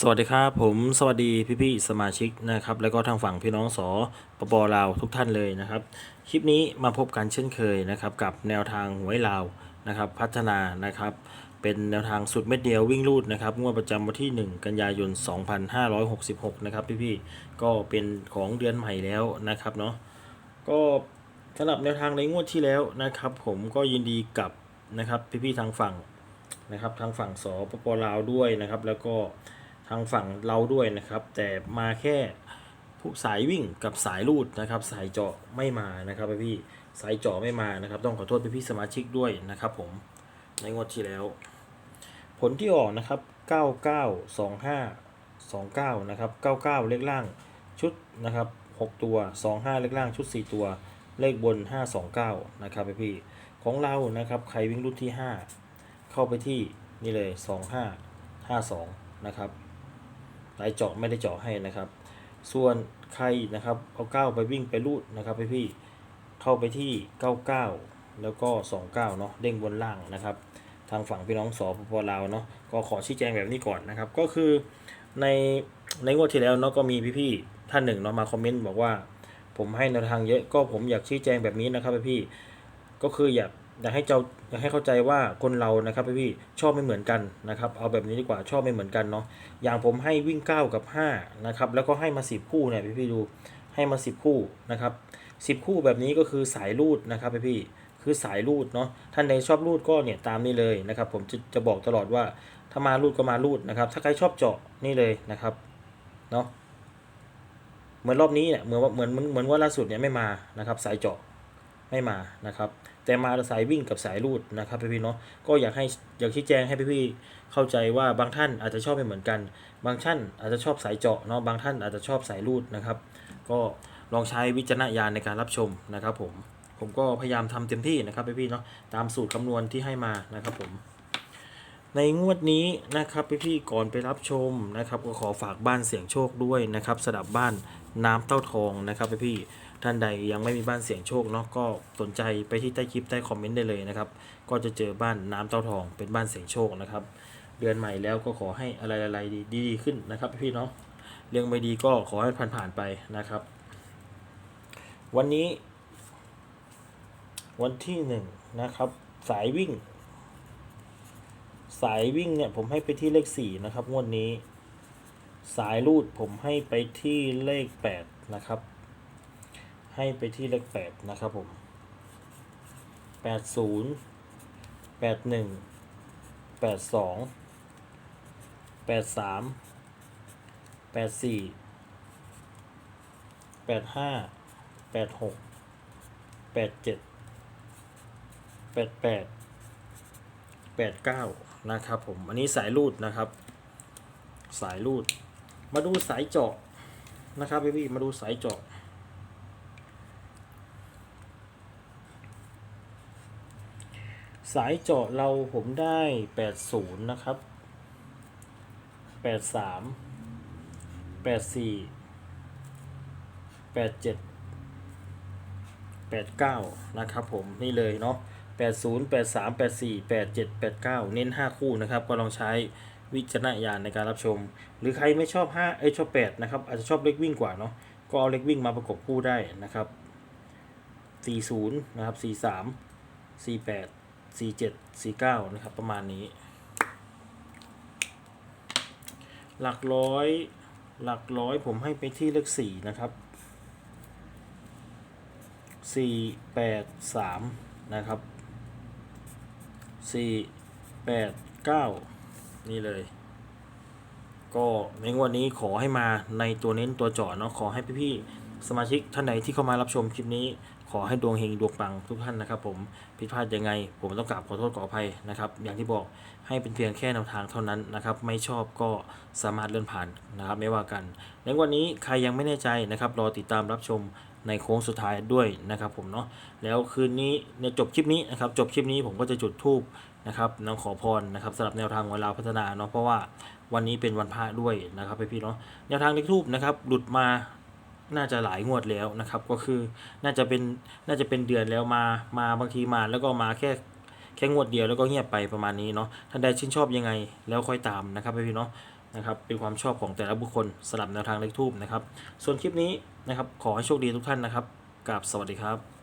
สวัสดีครับผมสวัสดีพี่ๆสมาชิกนะครับแล้วก็ทางฝั่งพี่น้องสอปปลาวทุกท่านเลยนะครับ คลิปนี้มาพบกันเช่นเคยนะครับกับแนวทางหวยลาวนะครับพัฒนานะครับเป็นแนวทางสุดเม็ดเดียววิ่งรูดนะครับงวดประจำวันที่ 1 กันยายน 2566 นะครับพี่ๆก็เป็นของเดือนใหม่แล้วนะครับเนาะก็สำหรับแนวทางในงวดที่แล้วนะครับ ผมก็ยินดีกับนะครับพี่ๆทางฝั่งนะครับทางฝั่งสปปลาวด้วยนะครับ แล้วก็ ทางฝั่งเราด้วยนะครับ แต่มาแค่ผู้สายวิ่งกับสายลูดนะครับ สายเจาะไม่มานะครับพี่สายเจาะไม่มานะครับ ต้องขอโทษพี่สมาชิกด้วยนะครับ ผมในงวดที่แล้ว ผลที่ออกนะครับ 9925 29นะครับ99 เลขล่างชุดนะครับ 6 ตัว 25 เลขล่างชุด 4 ตัว เลขบน 529 นะครับพี่ของเรานะครับใครวิ่งรุ่นที่ 5 เข้าไปที่นี่เลย 2552 นะครับ สายเจาะไม่ได้เจาะให้นะครับ ส่วนใครนะครับเอาเก้าไปวิ่งไปรูดนะครับพี่พี่เข้าไปที่ 99 แล้วก็ 29 เนาะเด้งบนล่างนะครับ ทางฝั่งพี่น้องสปปลาวเนาะก็ขอชี้แจงแบบนี้ก่อนนะครับ ก็คือในในงวดที่แล้วเนาะก็มีพี่ๆท่านหนึ่งเนาะมาคอมเมนต์บอกว่า ผมให้แนวทางเยอะก็ผมอยากชี้แจงแบบนี้นะครับพี่ก็คืออยาก อยากให้เจ้าอยากให้เข้าใจว่าคนเรานะครับพี่ๆชอบไม่เหมือนกันนะครับ เอาแบบนี้ดีกว่าชอบไม่เหมือนกันเนาะอย่างผมให้วิ่ง 9 กับ5นะครับแล้วก็ให้มา 10 คู่เนี่ยพี่ๆดูให้มา 10 คู่นะครับ10 คู่แบบนี้ก็คือสายรูดนะครับพี่ๆคือสายรูดเนาะท่านใดชอบรูดก็เนี่ยตามนี้เลยนะครับ ผมจะจะบอกตลอดว่าถ้ามารูดก็มารูดนะครับ ถ้าใครชอบเจาะนี่เลยนะครับเนาะเหมือนรอบนี้เนี่ยเหมือนว่าเหมือนเหมือนเหมือนว่าล่าสุดเนี่ยไม่มานะครับ สายเจาะ ไม่มานะครับ แต่มาสายวิ่งกับสายรูดนะครับพี่ๆเนาะก็อยากให้อยากชี้แจงให้พี่ๆเข้าใจว่าบางท่านอาจจะชอบไม่เหมือนกัน บางท่านอาจจะชอบสายเจาะเนาะบางท่านอาจจะชอบสายรูดนะครับ ก็ลองใช้วิจารณญาณในการรับชมนะครับผมผมก็พยายามทำเต็มที่นะครับพี่ๆเนาะตามสูตรคำนวณที่ให้มานะครับผมในงวดนี้นะครับพี่ๆก่อนไปรับชมนะครับก็ขอฝากบ้านเสียงโชคด้วยนะครับสดับบ้านน้ำเต้าทองนะครับพี่ๆ ท่านใดยังไม่มีบ้านเสียงโชคเนาะก็สนใจไปที่ใต้คลิปใต้คอมเมนต์ได้เลยนะครับ ก็จะเจอบ้านน้ำเต้าทองเป็นบ้านเสียงโชคนะครับ เดือนใหม่แล้วก็ขอให้อะไรๆดีๆขึ้นนะครับพี่เนาะเรื่องไม่ดีก็ขอให้ผ่านๆไปนะครับ วันนี้ วันที่หนึ่งนะครับ สายวิ่ง สายวิ่งเนี่ยผมให้ไปที่เลขสี่นะครับงวดนี้ สายรูดผมให้ไปที่เลขแปดนะครับ ให้ไปที่เลขแปดนะครับผมแปดศูนย์แปดหนึ่งแปดสองแปดสามแปดสี่แปดห้าแปดหกแปดเจ็ดแปดแปดแปดเก้านะครับผม อันนี้สายรูดนะครับ สายรูด มาดูสายเจาะนะครับพี่พี่มาดูสายเจาะ สายเจาะเราผมได้แปดศูนย์นะครับแปดสามแปดสี่แปดเจ็ดแปดเก้านะครับผมนี่เลยเนาะแปดศูนย์แปดสามแปดสี่แปดเจ็ดแปดเก้าเน้นห้าคู่นะครับ ก็ลองใช้วิจารณญาณในการรับชม หรือใครไม่ชอบห้าเอ้ยชอบแปดนะครับ อาจจะชอบเล็กวิ่งกว่าเนาะก็เอาเล็กวิ่งมาประกบคู่ได้นะครับสี่ศูนย์นะครับสี่สาม สี่เจ็ดสี่เก้านะครับ ประมาณนี้ หลักร้อย หลักร้อยผมให้ไปที่เลขสี่นะครับสี่แปดสามนะครับสี่แปดเก้านี่เลย ก็ในงวดนี้ขอให้มาในตัวเน้นตัวจาะเนาะขอให้พี่ๆ สมาชิกท่านไหนที่เข้ามารับชมคลิปนี้ ขอให้ดวงเฮงดวงปังทุกท่านนะครับ ผมผิดพลาดยังไง ผมต้องกราบขอโทษขออภัยนะครับ อย่างที่บอกให้เป็นเพียงแค่แนวทางเท่านั้นนะครับ ไม่ชอบก็สามารถเลื่อนผ่านนะครับ ไม่ว่ากัน ในวันนี้ใครยังไม่แน่ใจนะครับ รอติดตามรับชมในโค้งสุดท้ายด้วยนะครับ ผมเนาะแล้วคืนนี้เนี่ยจบคลิปนี้นะครับ จบคลิปนี้ผมก็จะจุดธูปนะครับน้องขอพรนะครับสำหรับแนวทางของเราพัฒนาเนาะเพราะว่าวันนี้เป็นวันพระด้วยนะครับพี่ๆเนาะแนวทางเลขทูปนะครับหลุดมา น่าจะหลายงวดแล้วนะครับ ก็คือน่าจะเป็นน่าจะเป็นเดือนแล้วมามาบางทีมาแล้วก็มาแค่แค่งวดเดียวแล้วก็เงียบไปประมาณนี้เนาะท่านใดชื่นชอบยังไงแล้วค่อยตามนะครับพี่เนาะนะครับเป็นความชอบของแต่ละบุคคลสลับแนวทางเลขทูบนะครับ ส่วนคลิปนี้นะครับขอให้โชคดีทุกท่านนะครับกราบสวัสดีครับ